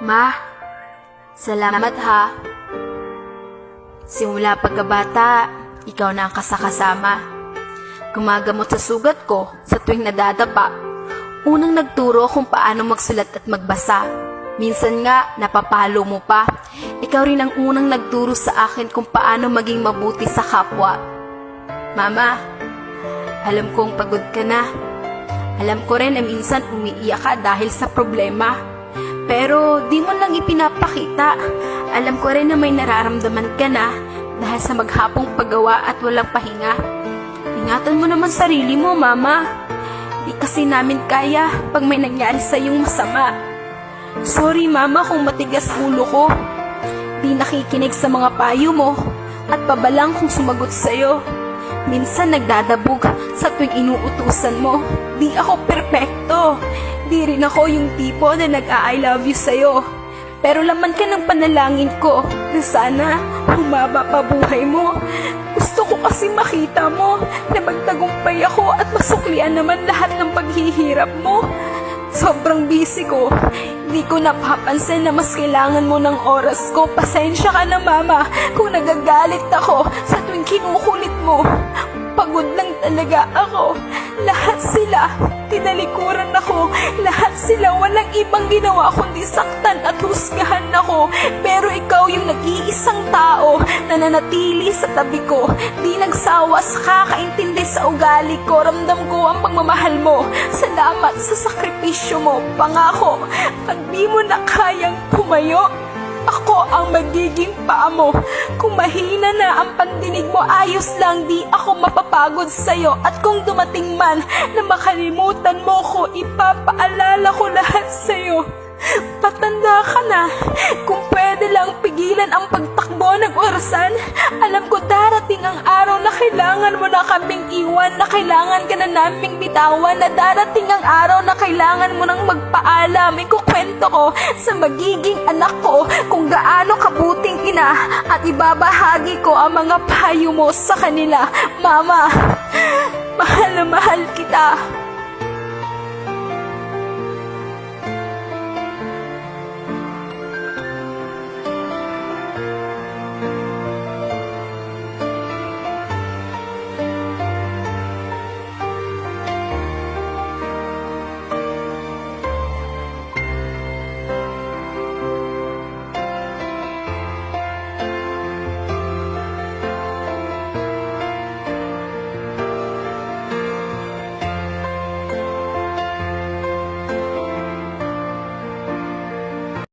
Ma, salamat ha. Simula pagkabata, ikaw na ang kasakasama. Gumagamot sa sugat ko sa tuwing nadadapa. Unang nagturo kung paano magsulat at magbasa. Minsan nga, napapalo mo pa. Ikaw rin ang unang nagturo sa akin kung paano maging mabuti sa kapwa. Mama, alam kong pagod ka na. Alam ko rin na minsan umiiyak ka dahil sa problema. Pero di mo lang ipinapakita. Alam ko rin na may nararamdaman ka na dahil sa maghapong paggawa at walang pahinga. Ingatan mo naman sarili mo, Mama. Di kasi namin kaya pag may nangyari sa iyong masama. Sorry, Mama, kung matigas ulo ko. Di nakikinig sa mga payo mo at pabalang kung sumagot sa'yo. Minsan nagdadabog sa tuwing inuutusan mo. Di ako perpekto. Di rin ako yung tipo na nag-I love you sa'yo. Pero laman ka ng panalangin ko na sana humaba pa buhay mo. Gusto ko kasi makita mo na magtagumpay ako at masuklian naman lahat ng paghihirap mo. Sobrang busy ko. Hindi ko napapansin na mas kailangan mo ng oras ko. Pasensya ka na mama kung nagagalit ako sa tuwing kinukulit mo. Pagod lang talaga ako. Ginawa kundi saktan at husgahan ako. Pero ikaw yung nag-iisang tao na nanatili sa tabi ko. Di nagsawa sa kakaintindi sa ugali ko. Ramdam ko ang pagmamahal mo. Salamat sa sakripisyo mo. Pangako, pag di mo na kayang pumayo, ako ang magiging paa mo. Kung mahina na ang pandinig mo, ayos lang, di ako mapapagod sa'yo. At kung dumating man na makalimutan mo ko, ipapaalala ko lahat sa'yo. Patanda ka na. Kung pwede lang pigilan ang pagtakbo ng orasan, alam ko darating ang araw na kailangan mo na kaming iwan, na kailangan ka na naming bitawan, na darating ang araw na kailangan mo nang magpaalam. Ikukwento ko sa magiging anak ko kung gaano kabuting ina at ibabahagi ko ang mga payo mo sa kanila. Mama, mahal na mahal kita.